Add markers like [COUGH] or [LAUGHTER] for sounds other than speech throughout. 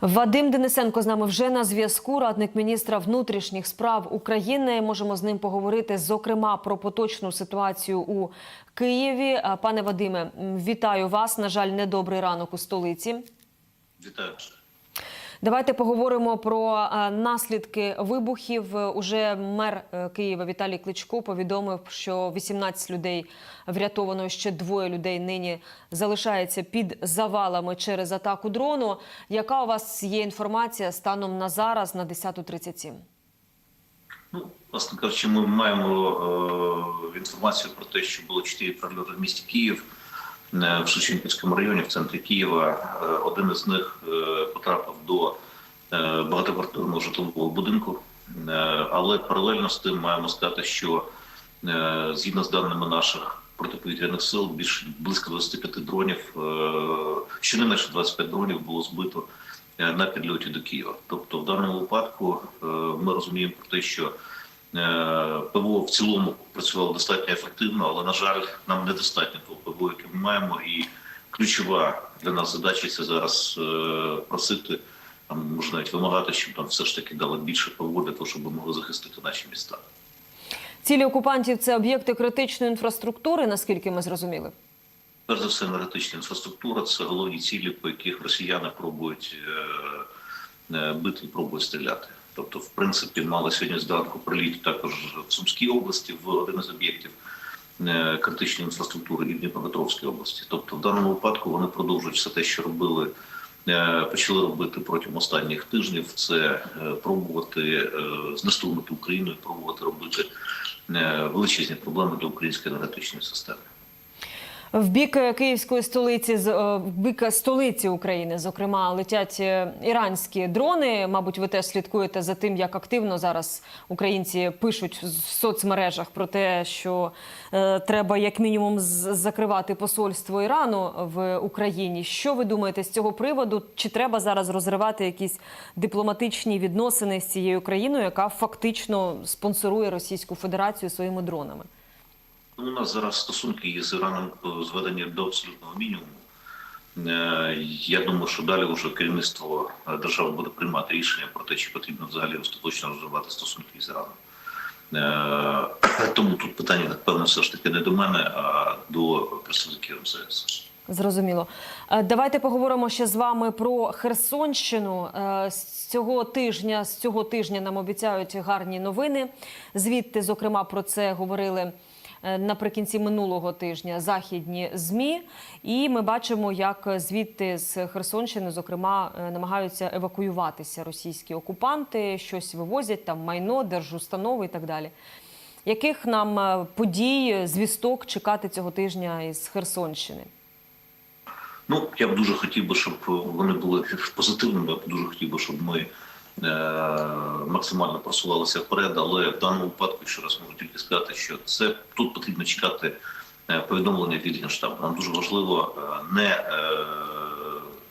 Вадим Денисенко з нами вже на зв'язку. Радник міністра внутрішніх справ України. Можемо з ним поговорити, зокрема, про поточну ситуацію у Києві. Пане Вадиме, вітаю вас. На жаль, недобрий ранок у столиці. Вітаю. Давайте поговоримо про е, наслідки вибухів. Е, Уже мер е, Києва Віталій Кличко повідомив, що 18 людей врятовано ще двоє людей нині залишається під завалами через атаку дрону. Яка у вас є інформація станом на зараз на 10.37? Ну, власне кажучи, ми маємо е, інформацію про те, що було чотири прильоти в місті Київ в Шевченківському районі, в центрі Києва. Один із них потрапив до е, багатоквартирного житлового будинку. Е, але паралельно з тим маємо сказати, що е, згідно з даними наших протиповітряних сил, більше близько 25 дронів, е, щонайменше 25 дронів було збито на підльоті до Києва. Тобто, в даному випадку ми розуміємо про те, що ПВО в цілому працювало достатньо ефективно, але на жаль, нам недостатньо того ПВО, яке ми маємо, і ключова для нас задача це зараз е, просити. Там можна навіть вимагати, щоб там все ж таки дали більше ПВО для того, щоб ми могли захистити наші міста. Цілі окупантів це об'єкти критичної інфраструктури, наскільки ми зрозуміли. Перш за все, енергетична інфраструктура це головні цілі, по яких росіяни пробують е, е, бити пробують стріляти. Тобто, в принципі, мали сьогодні зранку приліт також в Сумській області в один із об'єктів критичної інфраструктури і в Дніпропетровській області. Тобто, в даному випадку вони продовжують все те, що робили. е, Почали робити протягом останніх тижнів це е, пробувати е, знеструмити Україну і пробувати робити е, величезні проблеми для української енергетичної системи. В бік е, київської столиці, з- е, бік столиці України, зокрема, летять е, іранські дрони. Мабуть, ви теж слідкуєте за тим, як активно зараз українці пишуть в соцмережах про те, що е, треба як мінімум закривати посольство Ірану в Україні. Що ви думаєте з цього приводу? Чи треба зараз розривати якісь дипломатичні відносини з цією країною, яка фактично спонсорує Російську Федерацію своїми дронами? Ну, у нас зараз стосунки із Іраном е, зведені до абсолютного мінімуму. Е, Я думаю, що далі вже керівництво е, держави буде приймати рішення про те, чи потрібно взагалі остаточно розвивати стосунки з Іраном. Е, [CLEARS THROAT] Тому тут питання, напевно, все ж таки не до мене, а до представників МЗС. Зрозуміло. Давайте поговоримо ще з вами про Херсонщину. З цього тижня з цього тижня нам обіцяють гарні новини. Звідти, зокрема, про це говорили наприкінці минулого тижня західні змі. І ми бачимо, як звідти з Херсонщини, зокрема, е, намагаються евакуюватися російські окупанти, щось вивозять там майно, держустанови і так далі. Яких нам е, подій, звісток чекати цього тижня із Херсонщини? Ну, я б дуже хотів би, щоб вони були позитивними. Я б дуже хотів би, щоб ми е, максимально просувалися вперед. Але в даному випадку, ще раз можу тільки сказати, що це тут потрібно чекати е, повідомлення від генштабу. Нам дуже важливо е, не е,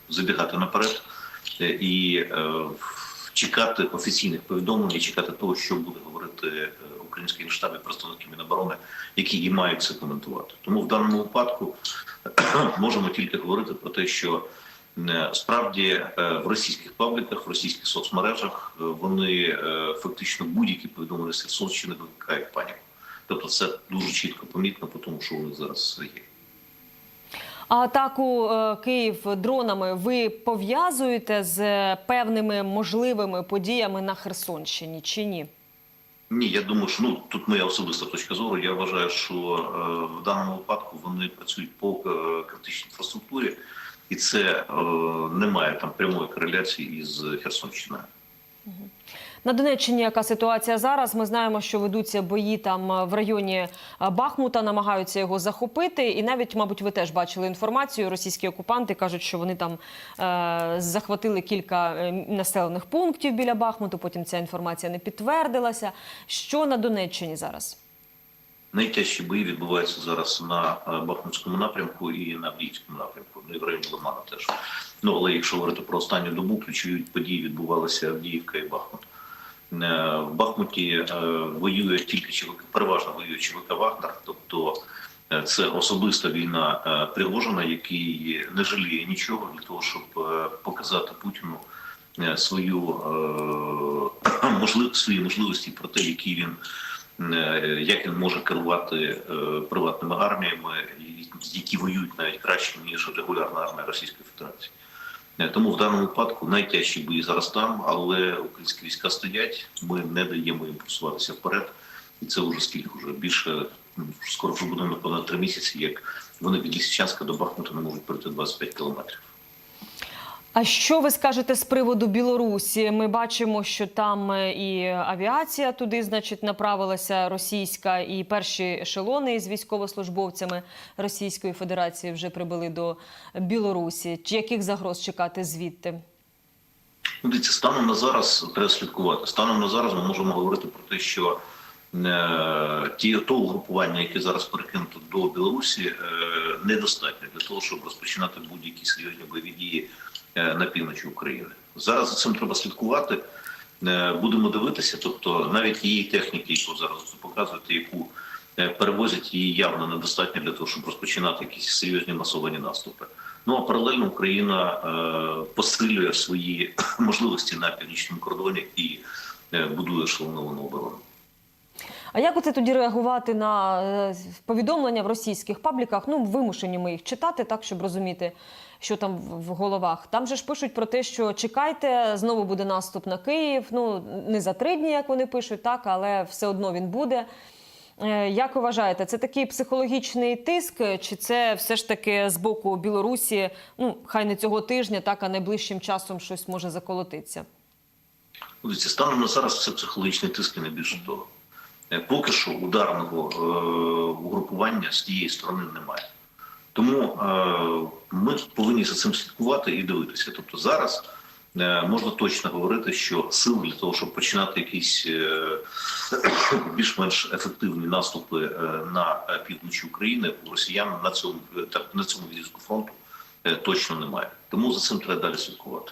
забігати наперед і чекати офіційних повідомлень, і чекати того, що буде говорити український генштаб і представники Міноборони, які і мають це коментувати. Тому в даному випадку можемо тільки говорити про те, що справді е, в російських пабліках, в російських соцмережах е, вони е, фактично будь-які повідомлення з викликають паніку. Тобто це дуже чітко помітно, по тому що у них зараз є. А атаку е, Київ дронами ви пов'язуєте з е, певними можливими подіями на Херсонщині чи ні? Ні, я думаю, що ну тут моя особиста точка зору. Я вважаю, що е, в даному випадку вони працюють по е, критичній інфраструктурі, і це е, не має там прямої кореляції із Херсонщиною. На Донеччині яка ситуація зараз? Ми знаємо, що ведуться бої там е, в районі е, Бахмута, намагаються його захопити. І навіть, мабуть, ви теж бачили інформацію. Російські окупанти кажуть, що вони там е, захватили кілька населених пунктів біля Бахмуту. Потім ця інформація не підтвердилася. Що на Донеччині зараз? Найтяжчі бої відбуваються зараз на е, Бахмутському напрямку і на Авдіївському напрямку, ну і в районі Лимана теж. Ну але якщо говорити про останню добу, ключові події відбувалися Авдіївка і Бахмут. Е, В Бахмуті е, воює тільки ЧВК, переважно воює ЧВК Вагнер, тобто це особиста війна Пригожина, який не жаліє нічого для того, щоб показати Путіну свою е, [CLEARS THROAT] можлив, свої можливості про те, які він як він може керувати е, приватними арміями, які воюють навіть краще ніж регулярна армія Російської Федерації. Е, Тому в даному випадку найтяжчі бої зараз там, але українські війська стоять. Ми не даємо їм просуватися вперед, і це вже скільки вже більше ну, скоро вже буде напевно три місяці, як вони від Лісичанська до Бахмута не можуть пройти 25 кілометрів. А що ви скажете з приводу Білорусі? Ми бачимо, що там е, і авіація туди, значить, направилася російська, і перші ешелони з військовослужбовцями Російської Федерації вже прибули до Білорусі. Чи яких загроз чекати звідти? Дивіться, станом на зараз треба слідкувати. Станом на зараз ми можемо говорити про те, що е, ті то угрупування, яке зараз перекинуто до Білорусі, е, недостатньо для того, щоб розпочинати будь-які серйозні бойові дії на півночі України. Зараз за цим треба слідкувати. Е, будемо дивитися, тобто навіть її техніки, яку зараз ви показуєте, яку е, перевозять її явно недостатньо для того, щоб розпочинати якісь серйозні масовані наступи. Ну а паралельно Україна е, посилює свої [CLEARS THROAT] можливості на північному кордоні і е, будує ешелоновану оборону. А як оце тоді реагувати на е, повідомлення в російських пабліках? Ну, вимушені ми їх читати, так, щоб розуміти, що там в головах. Там же ж пишуть про те, що чекайте, знову буде наступ на Київ. Ну, не за три дні, як вони пишуть, так, але все одно він буде. Е, Як вважаєте, це такий психологічний тиск, чи це все ж таки з боку Білорусі, ну, хай не цього тижня, так, а найближчим часом щось може заколотитися? Ну, станом на зараз це психологічний тиск і не більше того. Е, Поки що ударного е, угрупування з тієї сторони немає. Тому е, ми повинні за цим слідкувати і дивитися. Тобто зараз можна точно говорити, що сил для того, щоб починати якісь [COUGHS] більш-менш ефективні наступи на півночі України у росіян на цьому на цьому відрізку фронту точно немає. Тому за цим треба далі слідкувати.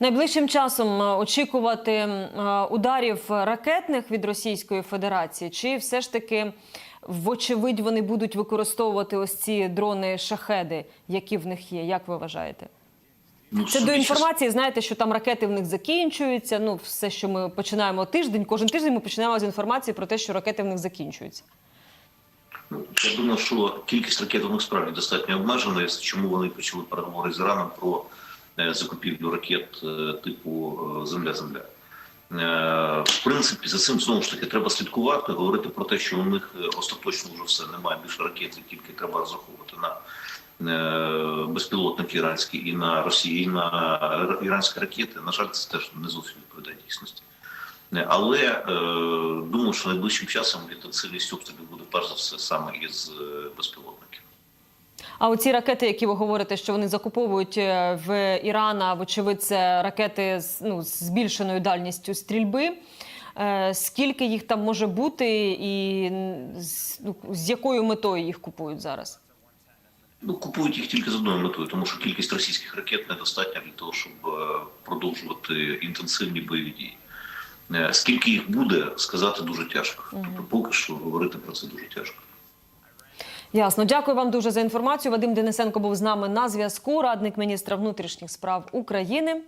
Найближчим часом е, очікувати е, ударів ракетних від Російської Федерації, чи все ж таки, вочевидь, вони будуть використовувати ось ці дрони шахеди, які в них є? Як ви вважаєте? Ну, Це до інформації, знаєте, що там ракети в них закінчуються. Ну, все, що ми починаємо тиждень, кожен тиждень ми починаємо з інформації про те, що ракети в них закінчуються. Ну, Я думаю, що кількість ракет у них справді достатньо обмежена, чому вони почали переговори з Іраном про закупівлю ракет е, типу е, Земля-Земля. Е, В принципі, за цим знову ж таки треба слідкувати, говорити про те, що у них е, остаточно вже все немає більше ракет, тільки треба розраховувати на е, безпілотники іранські і на Росії, і на іранські ракети. На жаль, це теж не зовсім відповідає дійсності. Але е, думаю, що найближчим часом інтенсивність обстрілів буде перш за все саме із е, безпілотників. А оці ракети, які ви говорите, що вони закуповують е, в Ірана, вочевидь, це ракети з ну, з збільшеною дальністю стрільби. Е, Скільки їх там може бути, і з, ну, з якою метою їх купують зараз? Ну, купують їх тільки з одною метою, тому що кількість російських ракет недостатня для того, щоб е, продовжувати інтенсивні бойові дії. Скільки їх буде, сказати дуже тяжко. Тобто, поки що говорити про це дуже тяжко. Ясно. Дякую вам дуже за інформацію. Вадим Денисенко був з нами на зв'язку, радник міністра внутрішніх справ України.